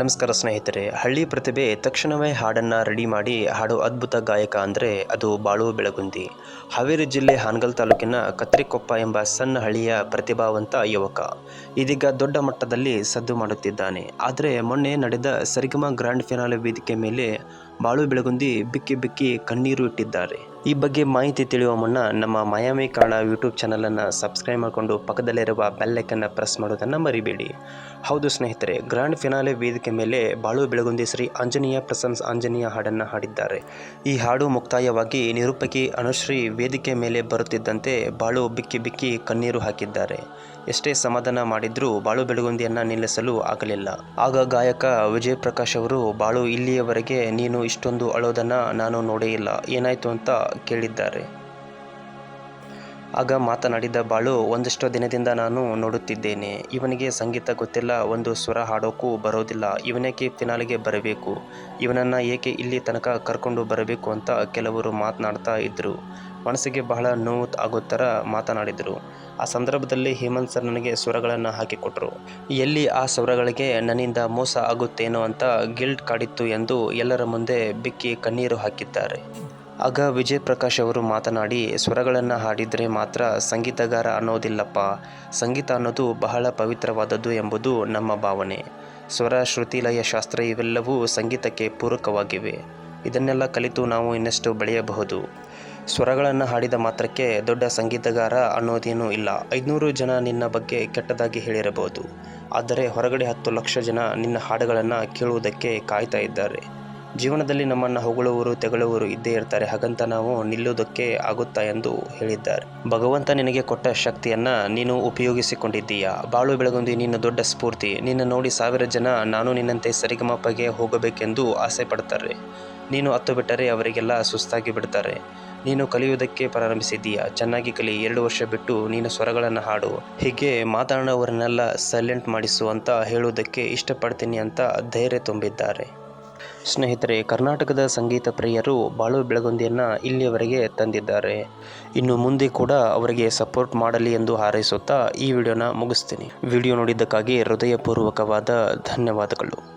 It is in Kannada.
ನಮಸ್ಕಾರ ಸ್ನೇಹಿತರೆ, ಹಳ್ಳಿ ಪ್ರತಿಭೆ ತಕ್ಷಣವೇ ಹಾಡನ್ನು ರೆಡಿ ಮಾಡಿ ಹಾಡೋ ಅದ್ಭುತ ಗಾಯಕ ಅಂದರೆ ಅದು ಬಾಳು ಬೆಳಗುಂದಿ. ಹಾವೇರಿ ಜಿಲ್ಲೆ ಹಾನಗಲ್ ತಾಲೂಕಿನ ಕತ್ರಿಕೊಪ್ಪ ಎಂಬ ಸಣ್ಣ ಹಳ್ಳಿಯ ಪ್ರತಿಭಾವಂತ ಯುವಕ. ಇದೀಗ ದೊಡ್ಡ ಮಟ್ಟದಲ್ಲಿ ಸದ್ದು ಮಾಡುತ್ತಿದ್ದಾನೆ. ಆದರೆ ಮೊನ್ನೆ ನಡೆದ ಸರಿಗಮ ಗ್ರ್ಯಾಂಡ್ ಫಿನಾಲೆ ವೇದಿಕೆ ಮೇಲೆ ಬಾಳು ಬೆಳಗುಂದಿ ಬಿಕ್ಕಿ ಬಿಕ್ಕಿ ಕಣ್ಣೀರು ಇಟ್ಟಿದ್ದಾರೆ. ಈ ಬಗ್ಗೆ ಮಾಹಿತಿ ತಿಳಿಯುವ ಮುನ್ನ ನಮ್ಮ ಮಯಾಮಿ ಕಾಣ ಯೂಟ್ಯೂಬ್ ಚಾನಲನ್ನು ಸಬ್ಸ್ಕ್ರೈಬ್ ಮಾಡಿಕೊಂಡು ಪಕ್ಕದಲ್ಲಿರುವ ಬೆಲ್ಲೈಕನ್ನು ಪ್ರೆಸ್ ಮಾಡೋದನ್ನು ಮರಿಬೇಡಿ. ಹೌದು ಸ್ನೇಹಿತರೆ ಗ್ರ್ಯಾಂಡ್ ಫಿನಾಲೆ ವೇದಿಕೆ ಮೇಲೆ ಬಾಳು ಬೆಳಗುಂದಿ ಶ್ರೀ ಆಂಜನೇಯ ಪ್ರಸನ್ಸ್ ಆಂಜನೇಯ ಹಾಡನ್ನು ಹಾಡಿದ್ದಾರೆ. ಈ ಹಾಡು ಮುಕ್ತಾಯವಾಗಿ ನಿರೂಪಕಿ ಅನುಶ್ರೀ ವೇದಿಕೆ ಮೇಲೆ ಬರುತ್ತಿದ್ದಂತೆ ಬಾಳು ಬಿಕ್ಕಿ ಬಿಕ್ಕಿ ಕಣ್ಣೀರು ಹಾಕಿದ್ದಾರೆ. ಎಷ್ಟೇ ಸಮಾಧಾನ ಮಾಡಿದ್ರೂ ಬಾಳು ಬೆಳಗುಂದಿಯನ್ನು ನಿಲ್ಲಿಸಲು ಆಗಲಿಲ್ಲ. ಆಗ ಗಾಯಕ ವಿಜಯ್ ಪ್ರಕಾಶ್ ಅವರು, ಬಾಳು, ಇಲ್ಲಿಯವರೆಗೆ ನೀನು ಇಷ್ಟೊಂದು ಅಳೋದನ್ನು ನಾನು ನೋಡೇ ಇಲ್ಲ. ಏನಾಯಿತು ಅಂತ ಕೇಳಿದ್ದಾರೆ. ಆಗ ಮಾತನಾಡಿದ ಬಾಳು, ಒಂದಷ್ಟು ದಿನದಿಂದ ನಾನು ನೋಡುತ್ತಿದ್ದೇನೆ. ಇವನಿಗೆ ಸಂಗೀತ ಗೊತ್ತಿಲ್ಲ, ಒಂದು ಸ್ವರ ಹಾಡೋಕ್ಕೂ ಬರೋದಿಲ್ಲ. ಇವನೇಕೆ ಫಿನಾಲಿಗೆ ಬರಬೇಕು. ಇವನನ್ನು ಏಕೆ ಇಲ್ಲಿ ತನಕ ಕರ್ಕೊಂಡು ಬರಬೇಕು ಅಂತ ಕೆಲವರು ಮಾತನಾಡ್ತಾ ಇದ್ದರು ಮನಸ್ಸಿಗೆ ಬಹಳ ನೋವು ಆಗೋ ಥರ ಮಾತನಾಡಿದರು. ಆ ಸಂದರ್ಭದಲ್ಲಿ ಹೇಮಂತ್ ಸರ್ ನನಗೆ ಸ್ವರಗಳನ್ನು ಹಾಕಿಕೊಟ್ರು. ಎಲ್ಲಿ ಆ ಸ್ವರಗಳಿಗೆ ನನ್ನಿಂದ ಮೋಸ ಆಗುತ್ತೇನೋ ಅಂತ ಗಿಲ್ಟ್ ಕಾಡಿತ್ತು ಎಂದು ಎಲ್ಲರ ಮುಂದೆ ಬಿಕ್ಕಿ ಕಣ್ಣೀರು ಹಾಕಿದ್ದಾರೆ. ಆಗ ವಿಜಯ್ ಪ್ರಕಾಶ್ ಅವರು ಮಾತನಾಡಿ, ಸ್ವರಗಳನ್ನು ಹಾಡಿದರೆ ಮಾತ್ರ ಸಂಗೀತಗಾರ ಅನ್ನೋದಿಲ್ಲಪ್ಪ. ಸಂಗೀತ ಅನ್ನೋದು ಬಹಳ ಪವಿತ್ರವಾದದ್ದು ಎಂಬುದು ನಮ್ಮ ಭಾವನೆ. ಸ್ವರ, ಶ್ರುತಿ, ಲಯ ಶಾಸ್ತ್ರ ಇವೆಲ್ಲವೂ ಸಂಗೀತಕ್ಕೆ ಪೂರಕವಾಗಿವೆ. ಇದನ್ನೆಲ್ಲ ಕಲಿತು ನಾವು ಇನ್ನಷ್ಟು ಬೆಳೆಯಬಹುದು. ಸ್ವರಗಳನ್ನು ಹಾಡಿದ ಮಾತ್ರಕ್ಕೆ ದೊಡ್ಡ ಸಂಗೀತಗಾರ ಅನ್ನೋದೇನೂ ಇಲ್ಲ. ಐದುನೂರು ಜನ ನಿನ್ನ ಬಗ್ಗೆ ಕೆಟ್ಟದಾಗಿ ಹೇಳಿರಬಹುದು. ಆದರೆ ಹೊರಗಡೆ ಹತ್ತು ಲಕ್ಷ ಜನ ನಿನ್ನ ಹಾಡುಗಳನ್ನು ಕೇಳುವುದಕ್ಕೆ ಕಾಯ್ತಾ ಇದ್ದಾರೆ. ಜೀವನದಲ್ಲಿ ನಮ್ಮನ್ನು ಹೊಗಳುವರು, ತೆಗಳುವರು ಇದ್ದೇ ಇರ್ತಾರೆ. ಹಾಗಂತ ನಾವು ನಿಲ್ಲುವುದಕ್ಕೆ ಆಗುತ್ತಾ ಎಂದು ಹೇಳಿದ್ದಾರೆ. ಭಗವಂತ ನಿನಗೆ ಕೊಟ್ಟ ಶಕ್ತಿಯನ್ನು ನೀನು ಉಪಯೋಗಿಸಿಕೊಂಡಿದ್ದೀಯಾ? ಬಾಳು ಬೆಳಗೊಂದು, ನಿನ್ನ ದೊಡ್ಡ ಸ್ಫೂರ್ತಿ. ನಿನ್ನ ನೋಡಿ ಸಾವಿರ ಜನ ನಾನು ನಿನ್ನಂತೆ ಸರಿಗಮಪಗೆ ಹೋಗಬೇಕೆಂದು ಆಸೆ ಪಡ್ತಾರೆ ನೀನು ಹತ್ತು ಬಿಟ್ಟರೆ ಅವರಿಗೆಲ್ಲ ಸುಸ್ತಾಗಿ ಬಿಡ್ತಾರೆ. ನೀನು ಕಲಿಯುವುದಕ್ಕೆ ಪ್ರಾರಂಭಿಸಿದ್ದೀಯಾ? ಚೆನ್ನಾಗಿ ಕಲಿ, ಎರಡು ವರ್ಷ ಬಿಟ್ಟು ನೀನು ಸ್ವರಗಳನ್ನು ಹಾಡು. ಹೀಗೆ ಮಾತಾಡೋವರನ್ನೆಲ್ಲ ಸೈಲೆಂಟ್ ಮಾಡಿಸು ಅಂತ ಹೇಳುವುದಕ್ಕೆ ಇಷ್ಟಪಡ್ತೀನಿ ಅಂತ ಧೈರ್ಯ ತುಂಬಿದ್ದಾರೆ. ಸ್ನೇಹಿತರೆ, ಕರ್ನಾಟಕದ ಸಂಗೀತ ಪ್ರಿಯರು ಬಾಳು ಬೆಳಗುಂದಿಯನ್ನು ಇಲ್ಲಿಯವರೆಗೆ ತಂದಿದ್ದಾರೆ. ಇನ್ನು ಮುಂದೆ ಕೂಡ ಅವರಿಗೆ ಸಪೋರ್ಟ್ ಮಾಡಲಿ ಎಂದು ಹಾರೈಸುತ್ತಾ ಈ ವಿಡಿಯೋನ ಮುಗಿಸ್ತೀನಿ. ವಿಡಿಯೋ ನೋಡಿದ್ದಕ್ಕಾಗಿ ಹೃದಯಪೂರ್ವಕವಾದ ಧನ್ಯವಾದಗಳು.